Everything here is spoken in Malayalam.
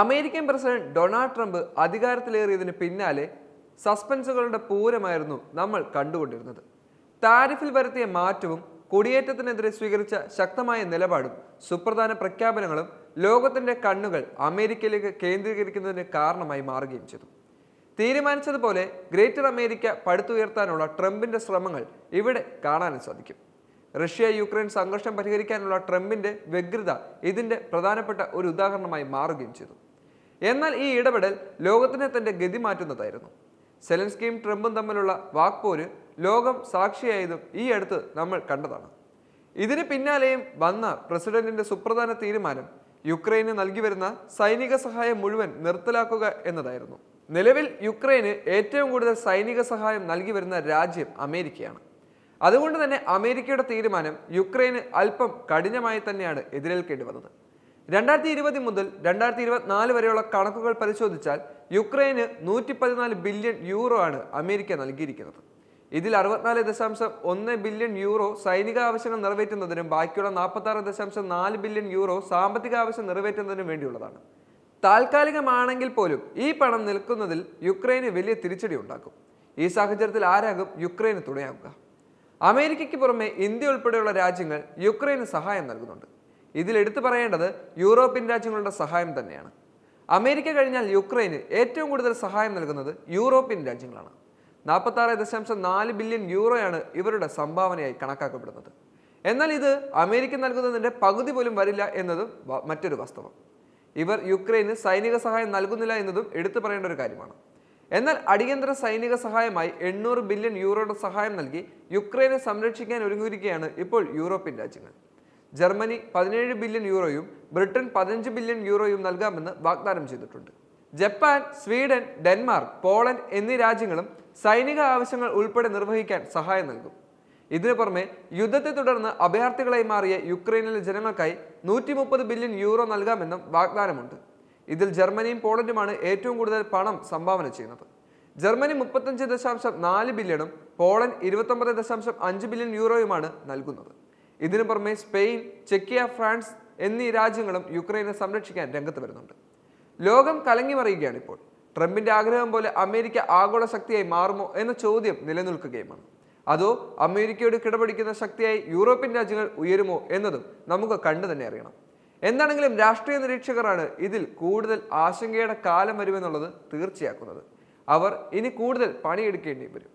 അമേരിക്കൻ പ്രസിഡന്റ് ഡൊണാൾഡ് ട്രംപ് അധികാരത്തിലേറിയതിന് പിന്നാലെ സസ്പെൻസുകളുടെ പൂരമായിരുന്നു നമ്മൾ കണ്ടുകൊണ്ടിരുന്നത്. താരിഫിൽ വരുത്തിയ മാറ്റവും കുടിയേറ്റത്തിനെതിരെ സ്വീകരിച്ച ശക്തമായ നിലപാടും സുപ്രധാന പ്രഖ്യാപനങ്ങളും ലോകത്തിന്റെ കണ്ണുകൾ അമേരിക്കയിലേക്ക് കേന്ദ്രീകരിക്കുന്നതിന് കാരണമായി മാറുകയും ചെയ്തു. തീരുമാനിച്ചതുപോലെ ഗ്രേറ്റർ അമേരിക്ക പടുത്തുയർത്താനുള്ള ട്രംപിന്റെ ശ്രമങ്ങൾ ഇവിടെ കാണാനും സാധിക്കും. റഷ്യ യുക്രൈൻ സംഘർഷം പരിഹരിക്കാനുള്ള ട്രംപിന്റെ വ്യഗ്രത ഇതിന്റെ പ്രധാനപ്പെട്ട ഒരു ഉദാഹരണമായി മാറുകയും ചെയ്തു. എന്നാൽ ഈ ഇടപെടൽ ലോകത്തിനെ തന്റെ ഗതി മാറ്റുന്നതായിരുന്നു. സെലൻസ്കിയും ട്രംപും തമ്മിലുള്ള വാക്പോര് ലോകം സാക്ഷിയായതും ഈ അടുത്ത് നമ്മൾ കണ്ടതാണ്. ഇതിന് പിന്നാലെയും വന്ന പ്രസിഡന്റിന്റെ സുപ്രധാന തീരുമാനം യുക്രൈന് നൽകി വരുന്ന സൈനിക സഹായം മുഴുവൻ നിർത്തലാക്കുക എന്നതായിരുന്നു. നിലവിൽ യുക്രൈന് ഏറ്റവും കൂടുതൽ സൈനിക സഹായം നൽകി വരുന്ന രാജ്യം അമേരിക്കയാണ്. അതുകൊണ്ട് തന്നെ അമേരിക്കയുടെ തീരുമാനം യുക്രൈന് അല്പം കഠിനമായി തന്നെയാണ് എതിരേൽക്കേണ്ടി വന്നത്. രണ്ടായിരത്തി ഇരുപത് മുതൽ രണ്ടായിരത്തി ഇരുപത്തിനാല് വരെയുള്ള കണക്കുകൾ പരിശോധിച്ചാൽ യുക്രൈന് നൂറ്റി പതിനാല് ബില്യൺ യൂറോ ആണ് അമേരിക്ക നൽകിയിരിക്കുന്നത്. ഇതിൽ അറുപത്തിനാല് ദശാംശം ഒന്ന് ബില്യൺ യൂറോ സൈനിക ആവശ്യങ്ങൾ നിറവേറ്റുന്നതിനും ബാക്കിയുള്ള നാൽപ്പത്തി ദശാംശം നാല് ബില്യൺ യൂറോ സാമ്പത്തിക ആവശ്യം നിറവേറ്റുന്നതിനും വേണ്ടിയുള്ളതാണ്. താൽക്കാലികമാണെങ്കിൽ പോലും ഈ പണം നിൽക്കുന്നതിൽ യുക്രൈന് വലിയ തിരിച്ചടി ഉണ്ടാക്കും. ഈ സാഹചര്യത്തിൽ ആരാകും യുക്രൈന് തുണയാകുക? അമേരിക്കയ്ക്ക് പുറമെ ഇന്ത്യ ഉൾപ്പെടെയുള്ള രാജ്യങ്ങൾ യുക്രൈന് സഹായം നൽകുന്നുണ്ട്. ഇതിൽ എടുത്തു പറയേണ്ടത് യൂറോപ്യൻ രാജ്യങ്ങളുടെ സഹായം തന്നെയാണ്. അമേരിക്ക കഴിഞ്ഞാൽ യുക്രൈന് ഏറ്റവും കൂടുതൽ സഹായം നൽകുന്നത് യൂറോപ്യൻ രാജ്യങ്ങളാണ്. നാൽപ്പത്തി ആറ് ദശാംശം നാല് ബില്യൺ യൂറോയാണ് ഇവരുടെ സംഭാവനയായി കണക്കാക്കപ്പെടുന്നത്. എന്നാൽ ഇത് അമേരിക്ക നൽകുന്നതിന്റെ പകുതി പോലും വരില്ല എന്നതും മറ്റൊരു വാസ്തവം. ഇവർ യുക്രൈന് സൈനിക സഹായം നൽകുന്നില്ല എന്നതും എടുത്തു പറയേണ്ട ഒരു കാര്യമാണ്. എന്നാൽ അടിയന്തര സൈനിക സഹായമായി എണ്ണൂറ് ബില്യൺ യൂറോയുടെ സഹായം നൽകി യുക്രൈനെ സംരക്ഷിക്കാൻ ഒരുങ്ങിയിരിക്കുകയാണ് ഇപ്പോൾ യൂറോപ്യൻ രാജ്യങ്ങൾ. ജർമ്മനി പതിനേഴ് ബില്യൺ യൂറോയും ബ്രിട്ടൻ പതിനഞ്ച് ബില്യൺ യൂറോയും നൽകാമെന്ന് വാഗ്ദാനം ചെയ്തിട്ടുണ്ട്. ജപ്പാൻ സ്വീഡൻ ഡെൻമാർക്ക് പോളണ്ട് എന്നീ രാജ്യങ്ങളും സൈനിക ആവശ്യങ്ങൾ ഉൾപ്പെടെ നിർവഹിക്കാൻ സഹായം നൽകും. ഇതിനു പുറമെ യുദ്ധത്തെ തുടർന്ന് അഭയാർത്ഥികളായി മാറിയ യുക്രൈനിലെ ജനങ്ങൾക്കായി നൂറ്റി ബില്യൺ യൂറോ നൽകാമെന്നും വാഗ്ദാനമുണ്ട്. ഇതിൽ ജർമ്മനിയും പോളണ്ടുമാണ് ഏറ്റവും കൂടുതൽ പണം സംഭാവന ചെയ്യുന്നത്. ജർമ്മനി മുപ്പത്തഞ്ച് ദശാംശം നാല് ബില്യണും പോളണ്ട് ഇരുപത്തൊമ്പത് ദശാംശം അഞ്ച് ബില്യൺ യൂറോയുമാണ് നൽകുന്നത്. ഇതിനു പുറമെ സ്പെയിൻ ചെക്കിയ ഫ്രാൻസ് എന്നീ രാജ്യങ്ങളും യുക്രൈനെ സംരക്ഷിക്കാൻ രംഗത്ത് വരുന്നുണ്ട്. ലോകം കലങ്ങി മറിയുകയാണ് ഇപ്പോൾ. ട്രംപിന്റെ ആഗ്രഹം പോലെ അമേരിക്ക ആഗോള ശക്തിയായി മാറുമോ എന്ന ചോദ്യം നിലനിൽക്കുകയുമാണ്. അതോ അമേരിക്കയോട് കിടപിടിക്കുന്ന ശക്തിയായി യൂറോപ്യൻ രാജ്യങ്ങൾ ഉയരുമോ എന്നതും നമുക്ക് കണ്ടു തന്നെ അറിയണം. എന്താണെങ്കിലും രാഷ്ട്രീയ നിരീക്ഷകരാണ് ഇതിൽ കൂടുതൽ ആശങ്കയുടെ കാലം വരുമെന്നുള്ളത് തീർച്ചയാക്കുന്നത്. അവർ ഇനി കൂടുതൽ പണിയെടുക്കേണ്ടി വരും.